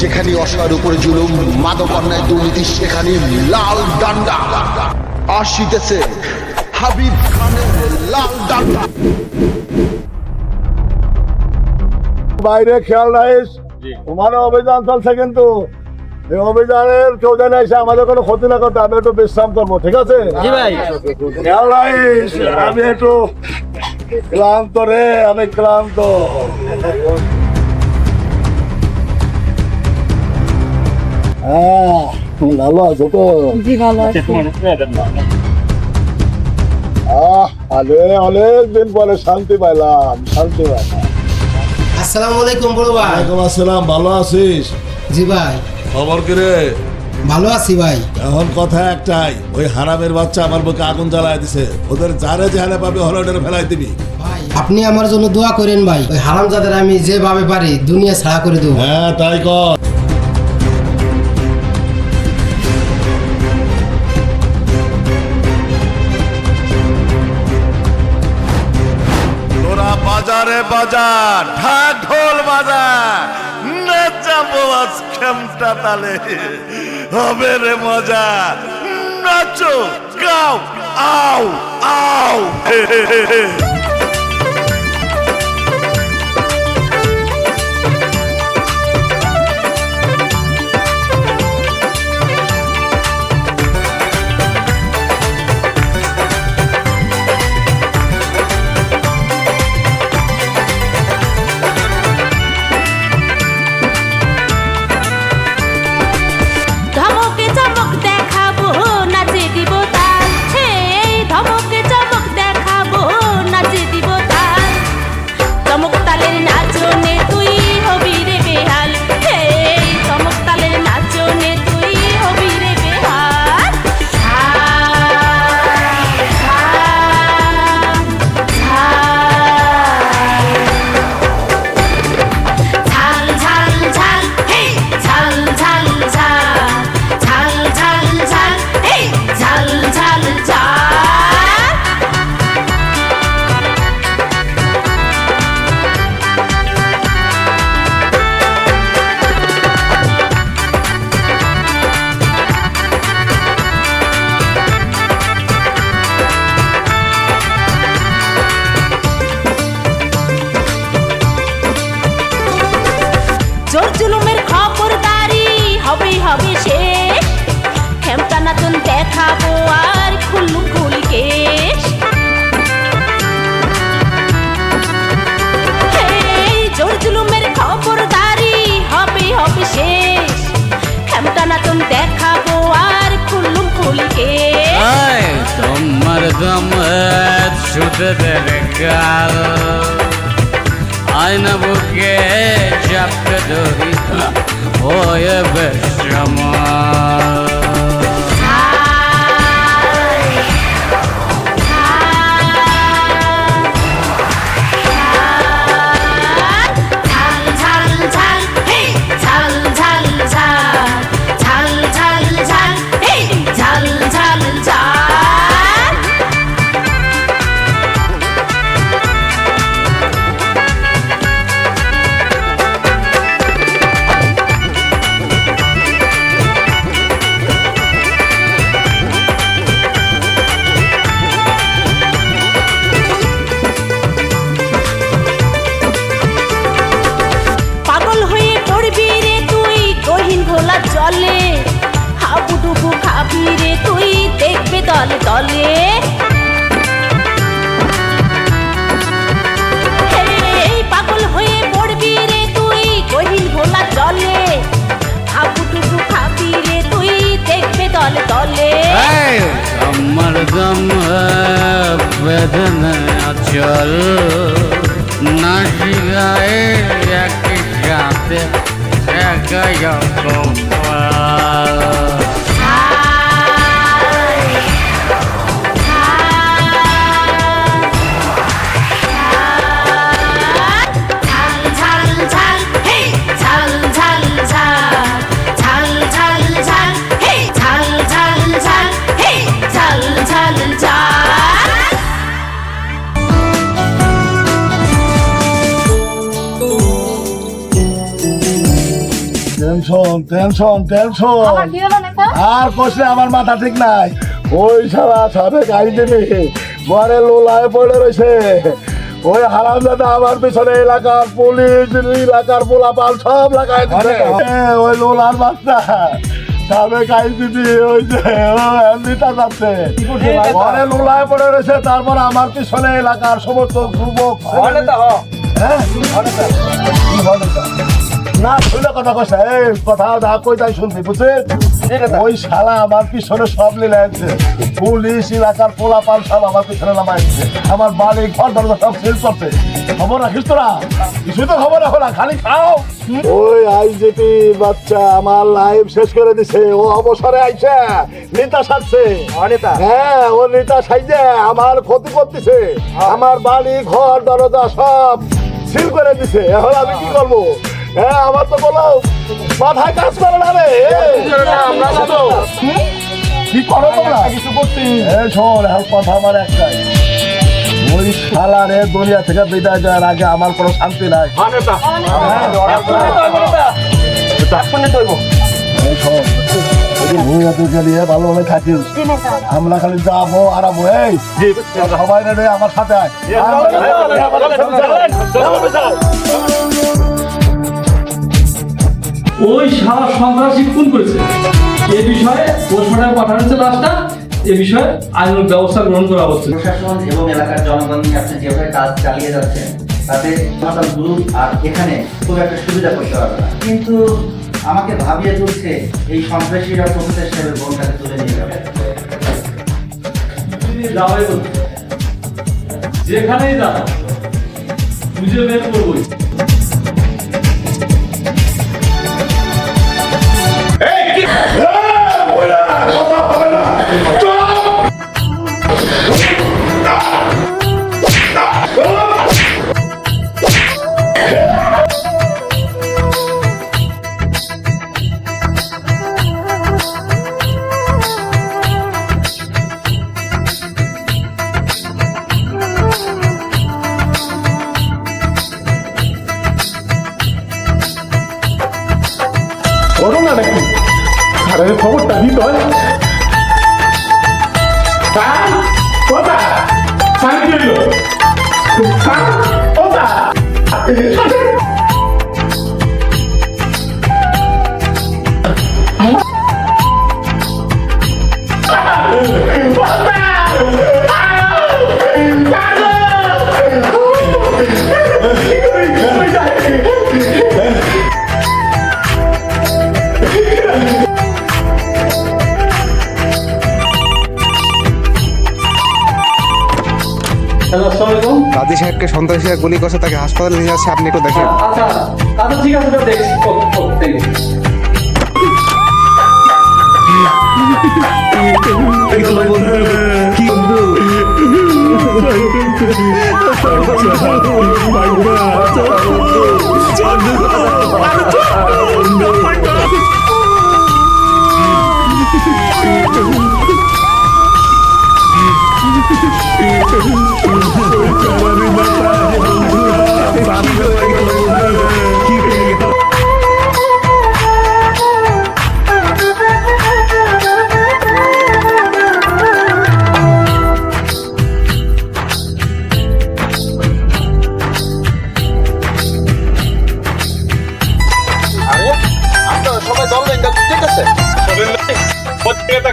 যেখানে অসহায়ের উপরে জুলুম মাদক অন্যায় দুর্নীতি সেখানে লাল ডান্ডা। আসিতেছে হাবিব খানের লাল ডান্ডা। বাইরে খেয়াল রাখিস তোমার অভিযান চলছে কিন্তু। এই অভিযানের কেউ জানে এসে আমাদের কোনো ক্ষতি না করতে আমি একটু বিশ্রাম করব ঠিক আছে? খেয়াল রাখিস আমি একটু ক্লান্ত রে আমি ক্লান্ত। হ্যাঁ ভালো আছো তো জি ভালো আছি আহ আরে অনেক দিন পরে শান্তি পাইলাম শান্তি পাইলাম আসসালামু আলাইকুম বড় ভাই। ওয়ালাইকুম আসসালাম ভালো আছিস? জি ভাই। খবর কি রে? ভালো আছি ভাই। এখন কথা একটাই ওই হারামের বাচ্চা আমার বুকে আগুন জ্বালায় দিছে। ওদের যারে যেখানে পাবে হলডের ফেলাই দিবি। ভাই আপনি আমার জন্য দোয়া করেন ভাই। ওই হারামজাদের আমি যেভাবে পারি দুনিয়া ছাড়া করে দেবো। হ্যাঁ তাই কর। বাজার, ঢাক ঢোল বাজার। নাচাবো আজ খেমটা তালে। হবে রে মজা। নাচো, গাও, আও আও। তোমার দম সুদের গাল আয়না বুকে চাপকে ধরি হয়ে বেশ আমার টেনশন টেনশন। আর কষলে আমার মাথা ঠিক নাই। ওই সারা সাবেক আইনজীবী ঘরে লোলায় পড়ে রয়েছে ওই হারাম দাদা আমার পিছনে এলাকার পুলিশ এলাকার পোলাপাল সব লাগাই হ্যাঁ, ওই লোলার বাচ্চা। সাবেক আইনজীবী ওই যে এমনিটা যাচ্ছে। ঘরে লোলায় পড়ে রয়েছে তারপর আমার পিছনে এলাকার সমস্ত যুবক হ্যাঁ? না শুনে কথা কইছে। এই কথা দা কই তাই শুনছি বুঝছেন? ওই শালা আমার পিছনে সব লিলে আছে পুলিশ এলাকার পোলাপাল সব আমার পিছনে নামাইছে আমার বাড়ি ঘর দরজা সব সিল করছে। খবর রাখিস তোরা? কিছুই তো খবর রাখো না খালি খাও। ওই আইজিপি বাচ্চা আমার লাইফ শেষ করে দিছে ও অবসরে আইছে নেতা সাজছে নেতা হ্যাঁ ও নেতা সাইজে আমার ক্ষতি করতেছে। আমার বাড়ি ঘর দরজা সব সিল করে দিছে। এখন আমি কি করব? হ্যাঁ আমার তো বলো মাথায় কাজ করে না রে কি করো তোমরা কিছু এই শোন এখন কথা আমার একটাই ওই শালারে দুনিয়া থেকে বিদায় আগে কোনো শান্তি নাই আমরা খালি যাব আরামো এই সবাই আমার সাথে আয় ওই সারা সন্ত্রাসী খুন করেছে। এ বিষয়ে পোস্টমর্টম পাঠানো হচ্ছে লাশটা এ বিষয়ে আইনগত ব্যবস্থা গ্রহণ করা হচ্ছে। প্রশাসন এবং এলাকার জনগণ আপনি যেভাবে কাজ চালিয়ে যাচ্ছেন তাতে গ্রুপ আর এখানে খুব একটা সুবিধা করতে পারবে না। কিন্তু আমাকে ভাবিয়ে তুলছে এই সন্ত্রাসীরা প্রফেসর সাহেবের বোনটাকে তুলে নিয়ে যাবে। যেখানেই যাও খুঁজে বের করবোই। ঘটনা নাকি? আরে খবরটা দিত কথা সন্ত্রাসীরা গুলি করছে তাকে হাসপাতালে নিয়ে যাচ্ছে আপনি একটু দেখেন আচ্ছা আচ্ছা ঠিক আছে দেখছি ও, ও, দেখি। সবাই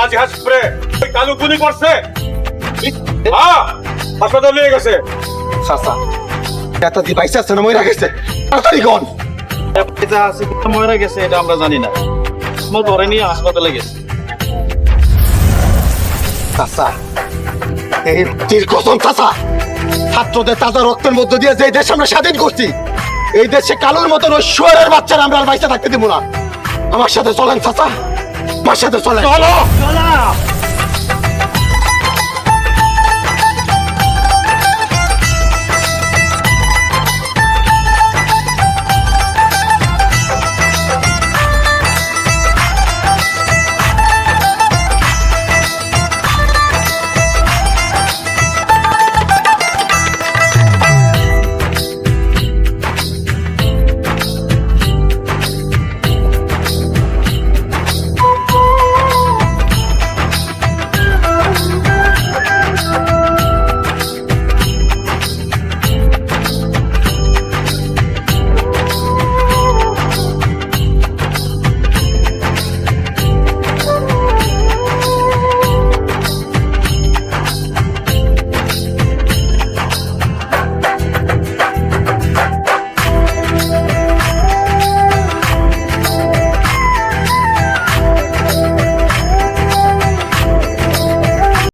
প্রত্যেকটা কাজ হাস করে ওই কালু গুলি করছে। হ্যাঁ হাসপাতাল নিয়ে গেছে। দি বাইসা আছে না মইরা গেছে। তাড়াতাড়ি গন এটা আছে মরে গেছে এটা আমরা জানি না। আমার ধরে নিয়ে হাসপাতালে গেছে। চাচা এই তীর কসম চাচা ছাত্রদের তাজা রক্তের মধ্য দিয়ে যে দেশ আমরা স্বাধীন করছি এই দেশে কালোর মতন ওই শুয়ারের বাচ্চারা আমরা আর বাইসা থাকতে দেবো না। আমার সাথে চলেন চাচা আমার সাথে চলেন চলো